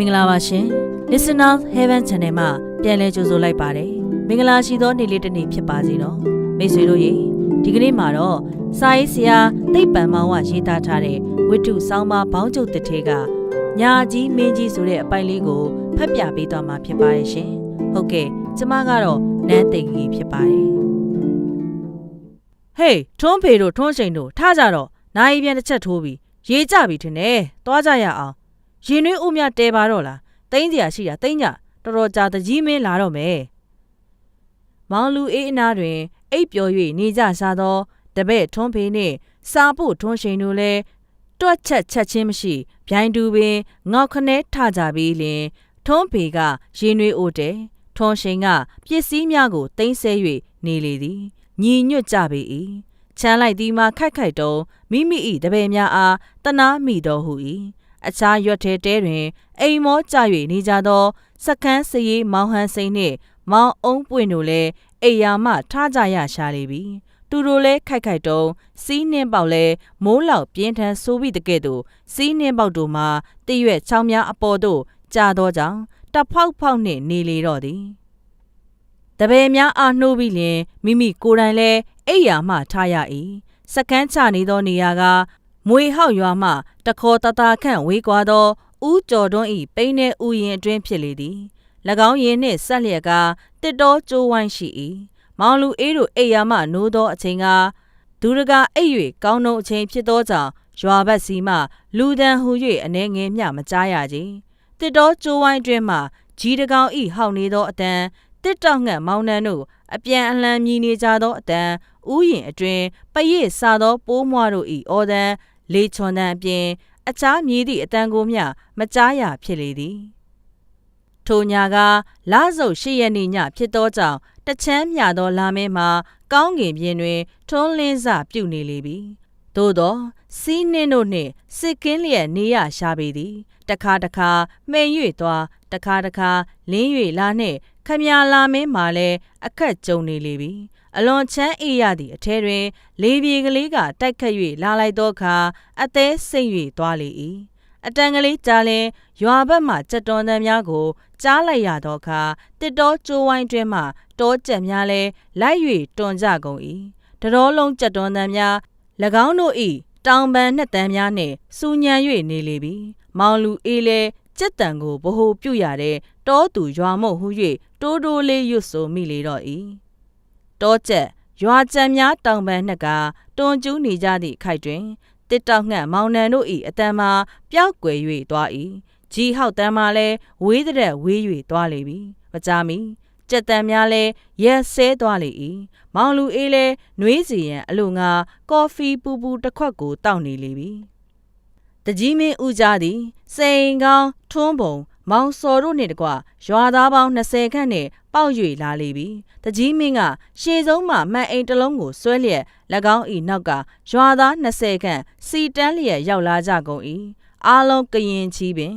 မင်္ဂလာပါရှင် Listener Heaven Channel မှာပြန်လည်ကြိုဆိုလိုက်ပါတယ်မင်္ဂလာရှိသောနေ့လေးတစ်နေ့ဖြစ်ပါစေနော်မိတ်ဆွေတို့ရေဒီကနေ့မှာတော့စာရေးဆရာသိပ္ပံမောင်ဝရေးသားထားတဲ့ဝိတုဆောင်းပါဘောင်းကျုပ်တစ်ထဲကညာကြီးမင်းကြီးဆိုတဲ့အပိုင်လေးကိုဖတ်ပြပေးသွားမှာဖြစ်ပါတယ်ရှင်ဟုတ်ကဲ့ကျမကတော့နန်းသိင်ကြီးဖြစ်ပါတယ်ဟေးထွန်းဖေတို့ထွန်းချိန်တို့ထားကြတော့နိုင်ပြန်တစ်ချက်ထိုးပြီးရေးကြပြီထင်တယ်သွားကြရအောင် ရင်နှွေးဦးမြတဲပါတော့လားတိမ့်စရာရှိတာတိမ့်ကြတော်တော်ကြာတကြီးမင်းလာတော့မယ်မောင်လူအေးအနာတွင် အိပ်ပျော်၍နေကြစားသောတပည့်ထွန်းဖေနှင့်စာဖို့ထွန်းရှိန်တို့လည်းတွက်ချက်ချက်ချင်းမရှိဗျိုင်းတူပင်ငေါက်ခနဲထကြပြီးလင်ထွန်းဖေကရင်နှွေးအိုတဲထွန်းရှိန်ကပစ္စည်းများကိုတင်ဆဲ၍နေလေသည်ညီညွတ်ကြပေ၏ချမ်းလိုက်သည်မှာခိုက်ခိုက်တုံမိမိ၏တပည့်များအားတနာမိတော်ဟု၏ အခြားရွက်ထဲတဲတွင် အိမ်မောကြ၍နေကြသောစကန်းစရီမောင်ဟန်စိန်နှင့် မောင်အုံးပွင့်တို့လည်းအိယာမှထားကြရရှာလေပြီသူတို့လည်းခိုက်ခိုက်တုံစီးနှင်းပေါက်လဲမိုးလောက်ပြင်းထန်ဆိုးပြီးတကဲ့သို့စီးနှင်းပေါက်တို့မှာတည့်ရွက်ချောင်းများအပေါ်သို့ကြာသောကြောင့်တဖောက်ဖောက်နှင့်နေလေတော့သည်တပည့်များအားနှိုးပြီးလျင်မိမိကိုယ်တိုင်လည်းအိယာမှထားရ၏စကန်းချနေသောနေရာက မွေဟောက်ရွာမှတခေါ်တတာခန့်ဝေးကွာသောဦးကျော်တွန်းဤပိန်းတဲ့ဥယင်အတွင်းဖြစ်လေသည်၎င်းရင်နှင့်ဆက်လျက်ကတစ်တော်ကျိုးဝိုင်းရှိ၏မောင်လူအေးတို့အိယာမှနိုးသောအချိန်ကဒူရကအိပ်၍ကောင်းသောအချိန်ဖြစ်သောကြောင့်ရွာဘက်စီမှလူတန်းဟူ၍အနေငယ်မျှမကြားရကြတစ်တော်ကျိုးဝိုင်းအတွင်းမှကြီးတကောင်ဤဟောက်နေသောအတန်တစ်တောက်ငှက်မောင်းနှံတို့အပြန်အလှန်မြည်နေကြသောအတန်ဥယျင်အတွင်ပရစ်စားသောပိုးမွားတို့ဤအော်တန် လေချွန်တန်အပြင်အခြားမြည်သည့်အတန်ကိုမျှမကြားရဖြစ်လေသည်ထိုညာကလဆုပ်ရှိရနေညဖြစ်သောကြောင့်တချမ်းမြသောလာမင်းမှာကောင်းကင်ပြင်တွင်ထွန်းလင်းစပြုနေလေပြီသို့သောစီးနှင်းတို့နှင့်စစ်ကင်းလျက်နေရရှာပေသည်တခါတခါမှိန်၍သွားတခါတခါလင်း၍လာနှင့်ခမရလာမင်းမှာလည်းအခက်ကြုံနေလေပြီ အလွန်ချမ်းအေးရသည့်အထဲတွင် လေပြေကလေးကတိုက်ခတ်၍လာလိုက်သောအခါအသေးစိတ်၍သွားလေ၏အတန်ကလေးကြားလင်ရွာဘက်မှကြက်တွန်တန်များကိုကြားလိုက်ရသောအခါတစ်တော်ကျိုးဝိုင်းတွင်မှတောကြက်များလည်းလိုက်၍တွန်ကြကုန်၏တတော်လုံးကြက်တွန်တန်များ၎င်းတို့၏တောင်ပန်နှစ်တန်းများနှင့်စူညံ၍နေလေပြီမောင်လူအေးလဲကြက်တန်ကိုဗဟိုပြုရတဲ့တောသူရွာမုတ်ဟု၍တိုးတိုးလေးရွတ်ဆိုမိလေတော့၏ တောကျက်ရွာကျံများတောင်ပန်နှစ်ကတွန်ကျူးနေကြသည့်ခိုက်တွင်တစ်တောက်ငှက်မောင်နှံတို့၏အတန်မှာပျောက်ကွယ်၍သွား၏ကြီးဟောက်တန်မှာလည်းဝေးတဲ့ဝေး၍သွားလေပြီမကြမီကြက်တန်များလည်းရက်ဆဲသွားလေ၏မောင်လူအေးလည်းနှွေးစီရန်အလိုငါကော်ဖီပူပူတစ်ခွက်ကိုတောက်နေလေပြီတကြီးမင်းဦးကြသည်စိန်ကောင်းထွန်းပုံမောင်စော်တို့နှင့်တကွရွာသားပေါင်း20ခန့်နှင့် ပေါက်၍လာလေပြီတကြီးမင်းကရှေဆုံးမှမှန်အိမ်တစ်လုံးကိုဆွဲလျက်၎င်း၏နောက်ကရွာသား20ခန့်စီတန်းလျက်ရောက်လာကြကုန်၏အားလုံးကရင်ချီပင်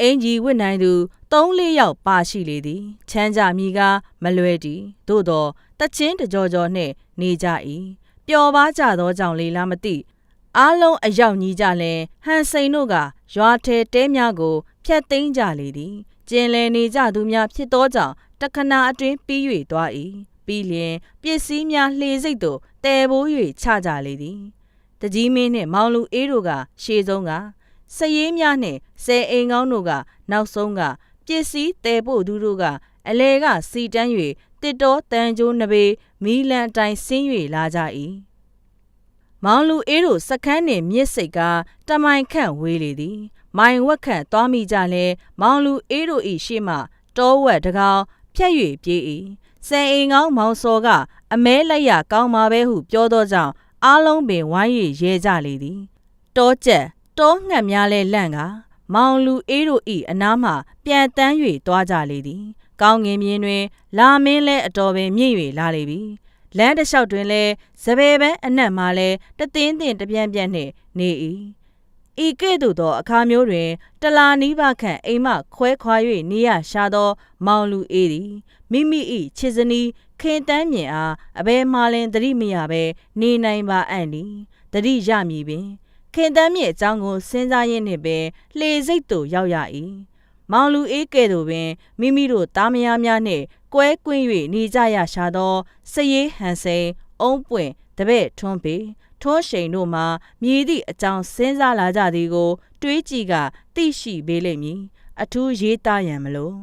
အင်ကြီးဝစ်နိုင်သူ3-4ယောက်ပါရှိလေသည်ချမ်းကြမိကမလွဲတီသို့သောတချင်းတကြောကြောနှင့်နေကြ၏ပျော်ပါကြသောကြောင့်လေလားမသိအားလုံးအရောက်ညီကြလဲဟန်စိန်တို့ကရွာထဲတဲများကိုဖျက်သိမ်းကြလေသည် ကျင်လည်နေကြသူများဖြစ်သောကြောင့်တခဏအတွင်းပြီး၍သွား၏ပြီးလျင်ပစ္စည်းများလှေစိတ်သို့တဲဘိုး၍ချကြလေသည်တကြီးမင်းနှင့်မောင်လူအေးတို့ကရှေးဆုံးကစရေးများနှင့်ဆယ်အိမ်ကောင်းတို့ကနောက်ဆုံးကပစ္စည်းတဲပို့သူတို့ကအလဲကစီတန်း၍တစ်တော်တန်ကျိုးနှပေမီလန်တိုင်ဆင်း၍လာကြ၏မောင်လူအေးတို့စခန်းနှင့်မြစ်စိတ်ကတမိုင်ခန့်ဝေးလေသည် မိုင်ဝက်ခန့်သွားမိကြလဲမောင်လူအေးတို့၏ရှေ့မှတောဝက်တကောင်ဖြတ်၍ပြေး၏စံအိမ်ကောင်းမောင်စော်ကအမဲလိုက်ရကောင်းပါပဲဟုပြောသောကြောင့်အားလုံးပင်ဝိုင်း၍ရဲကြလေသည်တောကျက်တောငှက်များလဲလန့်ကမောင်လူအေးတို့၏အနားမှပြန်တန်း၍သွားကြလေသည်ကောင်းငင်မြင်းတွင် လာမင်းလဲအတော်ပင်မြင့်၍လာလေပြီလမ်းတစ်လျှောက်တွင်လဲစပယ်ပန်းအနက်မှလဲတသင်းသင်တပြန့်ပြန့်နှင့်နေ၏ ဤကဲ့သို့သောအခါမျိုးတွင်တလာနီးပါခန့်အိမ်မှခွဲခွာ၍နေရရှာသော မောင်လူအေးသည်မိမိ၏ချစ်စနီးခင်တန်းမြင်အားအဘဲမှလင်တတိမရဘဲနေနိုင်ပါအံ့နီတတိရမည်ပင်ခင်တမ်းမြင့်အကြောင်းကိုစဉ်းစားရင်းနှင့်ပင်လှေစိတ်သို့ရောက်ရ၏မောင်လူအေးကဲ့သို့ပင်မိမိတို့သားမယားများနှင့်ကွဲကွင်း၍နေကြရရှာသောစရေးဟန်စိန်အုံးပွင့်တပည့်ထွန်းပေ ထွန်းရှိန်တို့မှမြည်သည့်အကြောင်းစဉ်းစားလာကြသည်ကို တွေးကြည့်ကသိရှိပေးလိမ့်မည်အထူးရေးသားရန်မလို့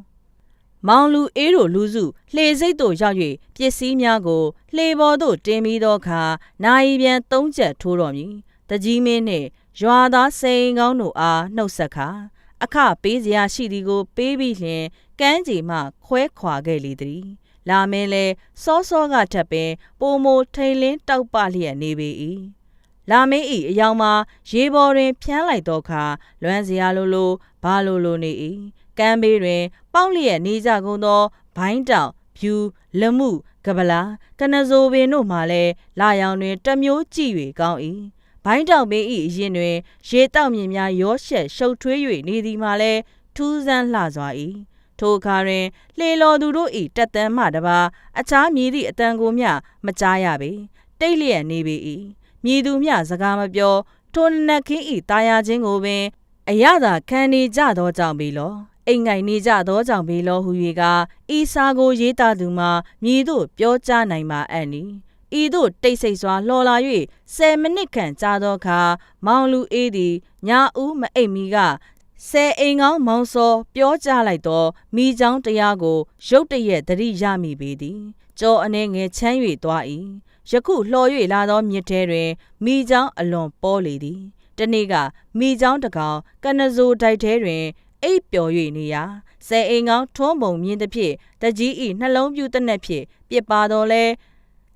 မောင်လူအေးတို့လူစုလှေစိတ်သို့ရောက်၍ပစ္စည်းများကိုလှေပေါ်သို့တင်ပြီးသောအခါနိုင်ပြန်သုံးချက်ထိုးတော်မည်တကြီးမင်းနှင့်ရွာသားစိန်ကောင်းတို့အားနှုတ်ဆက်ခါအခပေးစရာရှိသည်ကို ပေးပြီးလျှင်ကမ်းခြေမှခွဲခွာခဲ့လေသည် လာမင်းလဲစောစောကထပ်ပင်ပိုမိုထိန်လင်းတောက်ပလျက်နေပေ၏လာမင်းဤအယောင်မှာရေပေါ်တွင် ဖြန်းလိုက်သောအခါလွမ်းစရာလိုလိုဘာလိုလိုနေ၏ကမ်းဘေးတွင် ပေါက်လျက်နေကြကုန်သောဘိုင်းတောင်ဖြူလမှုကပလာကနဇိုပင်တို့မှလည်းလာရောင်တွင်တမျိုးကြည့်၍ကောင်း၏ဘိုင်းတောင်ပင်ဤအရင်တွင် ရေတောက်မြင်များရောရှက်ရှုပ်ထွေး၍နေသည်မှလည်းထူးဆန်းလှစွာ၏ ထိုအခါတွင်လှေလော်သူတို့၏တက်တန်းမှတပါအခြားမြည်သည့်အတန်ကိုမျှမကြားရပေတိတ်လျက်နေပေ၏မြည်သူမျှစကားမပြောထိုနက်ခင်း၏တာယာခြင်းကိုပင်အရသာခံနေကြသောကြောင့်ပေလောအိမ်ငိုင်နေကြသောကြောင့်ပေလောဟု၍ကဤစာကိုရေးသားသူမှာမြည်တို့ပြောကြားနိုင်မှာအံ့နီဤသို့တိတ်ဆိတ်စွာလှော်လာ၍10မိနစ်ခန့်ကြာသောအခါမောင်လူအေးသည်ညာဦးမအိပ်မီက ဆယ်အိမ်ကောင်းမောင်စောပြောကြားလိုက်သောမိချောင်းတရားကိုရုတ်တရက်သတိရမိပေသည်ကြောအနေငယ်ချမ်း၍သွား၏ယခုလှော်၍လာသောမြစ်ထဲတွင်မိချောင်းအလွန်ပေါ်လေသည်တနေ့ကမိချောင်းတကောင်ကနဇိုတိုက်ထဲတွင်အိပ်ပျော်၍နေရာဆယ်အိမ်ကောင်းထွန်းပုံမြင်သဖြင့်တကြီးဤနှလုံးပြူတနက်ဖြင့်ပြစ်ပါတော်လဲ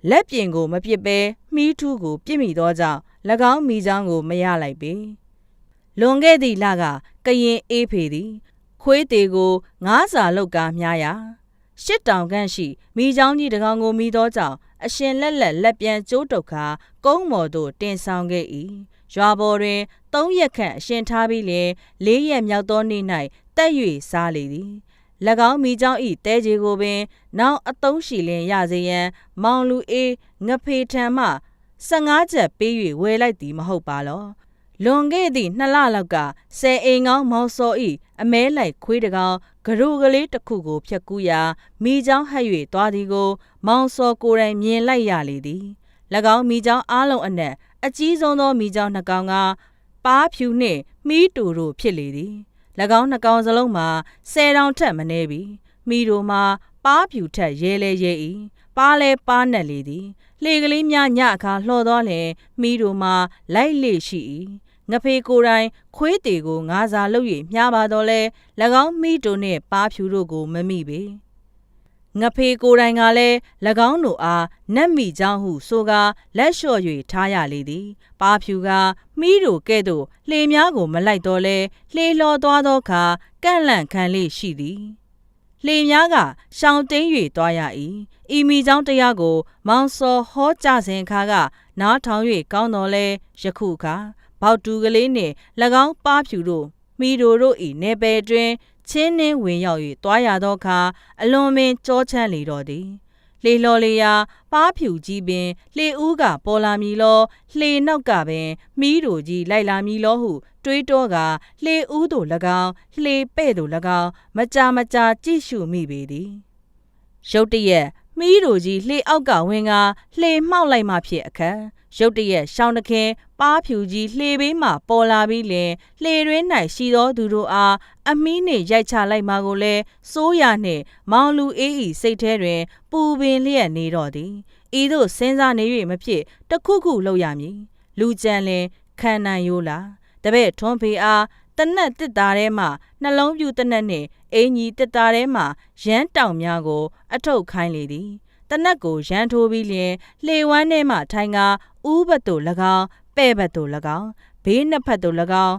လက်ပြင်ကိုမပြစ်ဘဲမိထူးကိုပြစ်မိသောကြောင့်၎င်းမိချောင်းကိုမရလိုက်ပေ လွန်ခဲ့သည့်လကကရင်အေးဖေသည် ခွေးသေးကိုငားစာလောက်ကားမြားရာရှစ်တောင်ခန့်ရှိမိချောင်းကြီးတကောင်ကိုမိသောကြောင့်အရှင်လက်လက်လက်ပြန်ကျိုးတုတ်ခါကုန်းမော်သို့တင်ဆောင်ခဲ့၏ရွာပေါ်တွင်၃ရက်ခန့်အရှင်ထားပြီးလျှင်၄ရက်မြောက်သောနေ့၌တက်၍စားလေသည်၎င်းမိချောင်းဤတဲကြီးကိုပင် နောက်အသုံးရှိလင်ရစေရန်မောင်လူအေးငဖေထံမှ15ချက်ပေး၍ဝယ်လိုက်သည်မဟုတ်ပါလော လွန်ခဲ့သည့်နှစ်လလောက်ကဆယ်အိမ်ကောင်းမောင်စောဤအမဲလိုက်ခွေးတကောင်ဂရုကလေးတစ်ခုကို ဖြတ်ကူးရာမိချောင်းဟပ်၍သွားသည်ကို မောင်စောကိုယ်တိုင်မြင်လိုက်ရလေသည်၎င်းမိချောင်းအားလုံးအနက်အကြီးဆုံးသောမိချောင်းနှစ်ကောင်ကပါးဖြူနှင့်မိတူတို့ဖြစ်လေသည်၎င်းနှစ်ကောင်စလုံးမှာဆယ်တောင်ထက်မနည်းပြီမိတို့မှာပါးဖြူထက်ရဲလဲရဲ၏ပါးလဲပါးနက်လေသည်လှေကလေးများညအခါလှော်သွားလျင်မိတို့မှာလိုက်လေရှိ၏ ငဖေကိုယ်တိုင်ခွေးတေကိုငါးစာလုပ်၍မြားပါတော့လဲ၎င်းမိတို့နှင့်ပါးဖြူတို့ကိုမမိပေငဖေကိုယ်တိုင်ကလည်း၎င်းတို့အားနတ်မိကြောင်းဟုဆိုကာလက်လျှော့၍ထားရလေသည် ပါဖြူကမိတို့ကဲ့သို့လှေများကိုမလိုက်တော့လဲလှေလှော်သွားသောအခါကန့်လန့်ခံလေးရှိသည်လှေများကရှောင်းတိန်၍သွားရ၏ဤမိကြောင်းတရားကို မောင်စောဟောကြစဉ်ခါကနားထောင်၍ကောင်းတော်လဲယခုခါ ဘောက်တူကလေးနှင့်၎င်းပါဖြူတို့မိတို့တို့၏နေပယ်တွင်ချင်းနှင်းဝင်ရောက်၍တွားရသောအခါအလွန်ပင်ကြောချမ်းလေတော်သည်လှေလော်လျာပါးဖြူကြီးပင်လှေဦးကပေါ်လာမည်လောလှေနောက်ကပင်မီးတို့ကြီးလိုက်လာမည်လောဟု တွေးတောကလှေဦးတို့၎င်းလှေပဲ့တို့၎င်းမကြာမကြာကြည့်ရှုမိပေသည်ရုတ်တရက် မီးတို့ကြီးလှေအောက်ကဝင်ကလှေမှောက်လိုက်မှဖြစ်အခက်ရုတ်တရက်ရှောင်းတခင်ပါးဖြူကြီးလှေဘေးမှပေါ်လာပြီးလင်လှေရင်း၌ရှိသောသူတို့အားအမီးနှင့်ရိုက်ချလိုက်မှကိုလည်းစိုးရနှင့်မောင်လူအေးဤစိတ်ထဲတွင် ပူပင်လျက်နေတော့သည်ဤသို့စဉ်းစားနေ၍မဖြစ်တခုခုလုပ်ရမည်လူကြံလင်ခံနိုင်ရိုးလားတပည့်ထွန်းဖေအား တနက်တစ်သားထဲမှနှလုံးပြူတနက်နှင့်အင်ကြီးတစ်သားထဲမှရမ်းတောင်များကို အထုတ်ခိုင်းလေသည်တနက်ကိုရန်ထိုးပြီးလျင်လှေဝမ်းထဲမှထိုင်ကာဥဘတ်တို့၎င်းပဲ့ဘတ်တို့၎င်းဘေးနှစ်ဖက်တို့၎င်း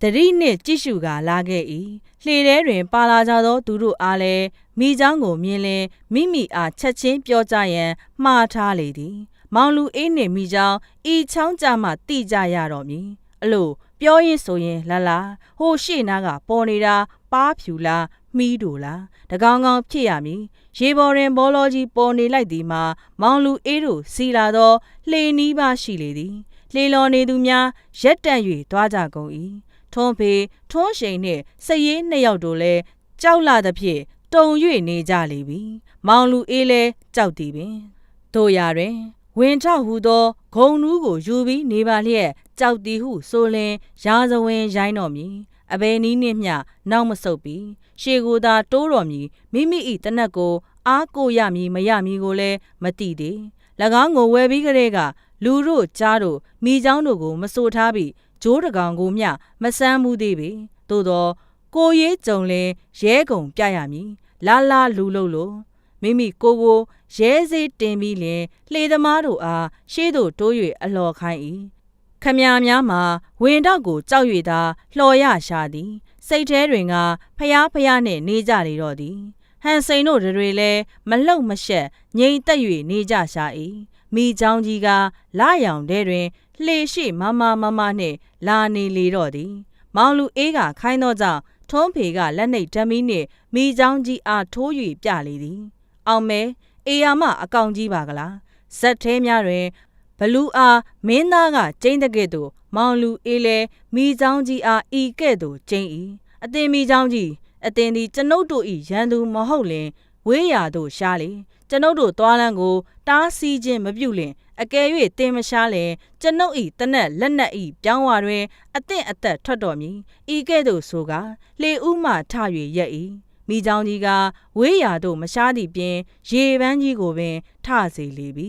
တတိနှင့်ကြည့်ရှုကာလာခဲ့၏လှေထဲတွင် ပါလာကြသောသူတို့အားလည်းမိချောင်းကိုမြင်လင်မိမိအားချက်ချင်းပြောကြရန်မှားထားလေသည် မောင်လူအေးနှင့်မိချောင်းဤချောင်းကြမှတိကြရတော့မည်အလို့ ပြောရင်ဆိုရင်လာလာဟိုရှေ့နားကပေါ်နေတာပါးဖြူလားမီးတို့လားတကောင်ကောင်ဖြစ်ရမည်ရေပေါ်တွင်ဘောလောကြီးပေါ်နေလိုက်သည်မှာမောင်လူအေးတို့စီလာသောလှေနီးပါရှိလေသည်လှေလော်နေသူများရက်တန့်၍သွားကြကုန်၏ထွန်းဖေထွန်းရှိန်နှင့်စရေးနှစ်ယောက်တို့လည်းကြောက်လာသဖြင့်တုံ၍နေကြလေပြီမောင်လူအေးလည်းကြောက်သည်ပင်တို့ရတွင် ဝင်ထောက်ဟူသောဂုံနူးကိုယူပြီးနေပါလျက်ကြောက်သည်ဟုဆိုလင်ရာဇဝင်ရိုင်းတော်မူအဘယ်နည်းနှင့်မျှနောက်မဆုတ်ပြီးရှေကိုသာတိုးတော်မူမိမိ၏တနက်ကိုအားကိုရမည်မရမည်ကိုလည်းမသိသေး၎င်းကိုဝယ်ပြီးကလေးကလူတို့ကြားတို့မိเจ้าတို့ကိုမဆိုထားပြီးဂျိုးတကောင်ကိုမျှမဆမ်းမှုသေးပေသို့သောကိုရေးကြုံလင်ရဲကုံပြရမည်လာလာလူလုံးလို့ မိမိကိုကိုရဲစေးတင်ပြီးလင်လှေသမားတို့အားရှေးသို့တိုး၍အလော်ခိုင်း၏ခမည်းများမှာဝင်တော့ကိုကြောက်၍သာလှော်ရရှာသည်စိတ်ထဲတွင်ကဖျားဖျားနှင့်နေကြလေတော့သည်ဟန်စိန်တို့တွေလည်းမလှုပ်မရှက်ငြိမ်သက်၍နေကြရှာ၏မိချောင်းကြီးကလာရောင်တဲတွင်လှေရှိမမမမနှင့်လာနေလေတော့သည် မောင်လူအေးကခိုင်းသောကြောင့်ထွန်းဖေကလက်နှိပ်ဓမီနှင့်မိချောင်းကြီးအားထိုး၍ပြလေသည် အောင်မဲအေယာမအကောင်ကြီးပါကလားဇက်သေးများတွင်ဘလူးအားမင်းသားကကျင်းတဲ့ကဲ့သို့မောင်လူအေးလဲမိချောင်းကြီးအားဤကဲ့သို့ကျင်း၏အသင်မိချောင်းကြီးအသင်သည်ကျွန်ုပ်တို့၏ရန်သူမဟုတ်လင်ဝေးရာသို့ရှားလေကျွန်ုပ်တို့သွားလန်းကိုတားဆီးခြင်းမပြုလင်အကယ်၍တင်မရှားလင်ကျွန်ုပ်၏တနက်လက်နက်၏ပြောင်းဝတွင်အသင့်အသက်ထွက်တော်မူဤကဲ့သို့ဆိုကလေဥမှထ၍ရက်၏ မိချောင်းကြီးကဝေးရာသို့မရှားသည့်ပြင်ရေပန်းကြီးကိုပင်ထစေလေပြီ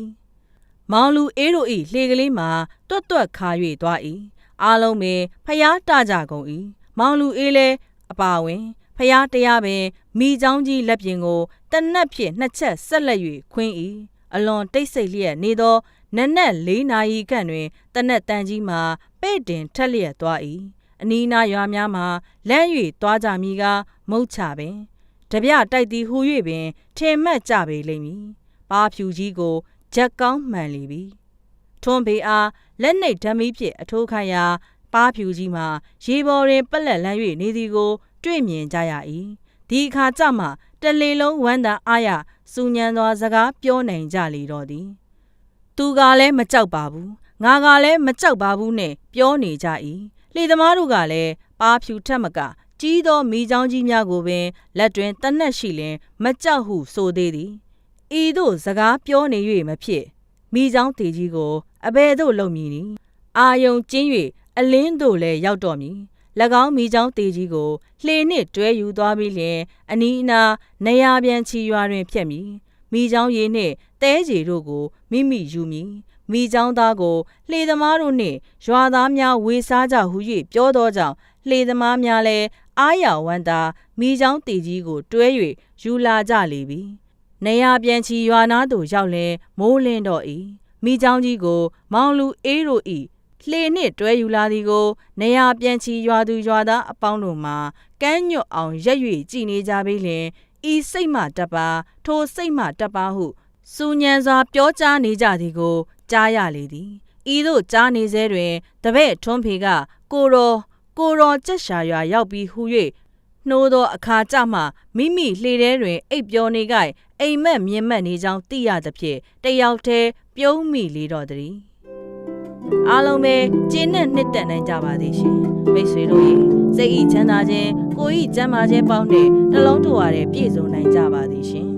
မောင်လူအေးတို့၏လှေကလေးမှာတွတ်တွတ်ခါ၍သွား၏အားလုံးပင်ဖျားတကြကုန်၏မောင်လူအေးလည်းအပါဝင်ဖျားတရားပင်မိချောင်းကြီးလက်ပြင်ကိုတနက်ဖြင့်နှစ်ချက်ဆက်လက်၍ခွင်း၏အလွန်တိတ်ဆိတ်လျက်နေသောနက်နက်၄နာရီခန့်တွင်တနက်တန်ကြီးမှာပဲ့တင်ထက်လျက်သွား၏အနီးနားရွာများမှာလမ်း၍သွားကြမည်ကမုတ်ချပင် တပြတိုက်သည်ဟူ၍ပင်ထင်မှတ်ကြပေလိမ့်မည်ပါဖြူကြီးကိုဂျက်ကောင်းမှန်လေပြီထွန်းပေအားလက်နှိပ်ဓမီဖြင့်အထိုးခိုင်းရာပါဖြူကြီးမှာရေပေါ်တွင်ပက်လက်လန်း၍နေသည်ကို တွေ့မြင်ကြရ၏ဒီအခါကျမှတလေလုံးဝမ်းသာအားရစူညံသောစကားပြောနိုင်ကြလေတော့သည်သူကလည်းမကြောက်ပါဘူးငါကလည်းမကြောက်ပါဘူးနဲ့ပြောနေကြ၏လှေသမားတို့ကလည်းပါဖြူထက်မက ကြီးသောမိချောင်းကြီးများကိုပင် လက်တွင်တနက်ရှိလင်မကြောက်ဟုဆိုသေးသည်ဤသို့စကားပြောနေ၍မဖြစ်မိချောင်းတေကြီးကိုအဘယ်သို့လုံမည်နည်းအာယုံကျင်း၍အလင်းသို့လည်းရောက်တော်မည်၎င်းမိချောင်းတေကြီးကိုလှေနှင့်တွဲယူသွားပြီးလျှင်အနီးအနားနေရာပြန်ချီရွာတွင်ဖြတ်မည်မိချောင်းရည်နှင့်တဲကြေတို့ကိုမိမိယူမည်မိချောင်းသားကိုလှေသမားတို့နှင့်ရွာသားများဝေစားကြဟု၍ပြောသောကြောင့်လှေသမားများလည်း အားရဝမ်းသာမိချောင်းတေကြီးကို တွဲ၍ယူလာကြလေပြီနေရာပြန်ချီရွာနာသို့ရောက်လင်မိုးလင်းတော့၏မိချောင်းကြီးကို မောင်လူအေးတို့၏လှေနှင့်တွဲယူလာသည်ကို နေရာပြန်ချီရွာသူရွာသားအပေါင်းတို့မှာကမ်းညွတ်အောင်ရက်၍ကြည်နေကြပေလျင်ဤစိတ်မှတပါထိုစိတ်မှတပါဟုစူညံစွာပြောကြားနေကြသည်ကို ကြားရလေသည်ဤသို့ကြားနေစေတွင်တပည့်ထွန်းဖေကကိုတော် ကိုတော်ကြက်ရှာရွာရောက်ပြီးဟူ၍နှိုးသောအခါကြမှမိမိလှေထဲတွင် အိပ်ပျော်နေကြအိမ်မက်မြင်မက်နေကြောင်းသိရသဖြင့်တယောက်တည်းပြုံးမိလေတော့သည်အားလုံးပဲကျင်းနဲ့နှစ်သက်နိုင်ကြပါသေးရှင်မိတ်ဆွေတို့ရေစိတ်ဤချမ်းသာခြင်းကိုယ်ဤကျမ်းမာခြင်းပေါင်းနဲ့နှလုံးတူရတဲ့ပြည့်စုံနိုင်ကြပါသည်ရှင်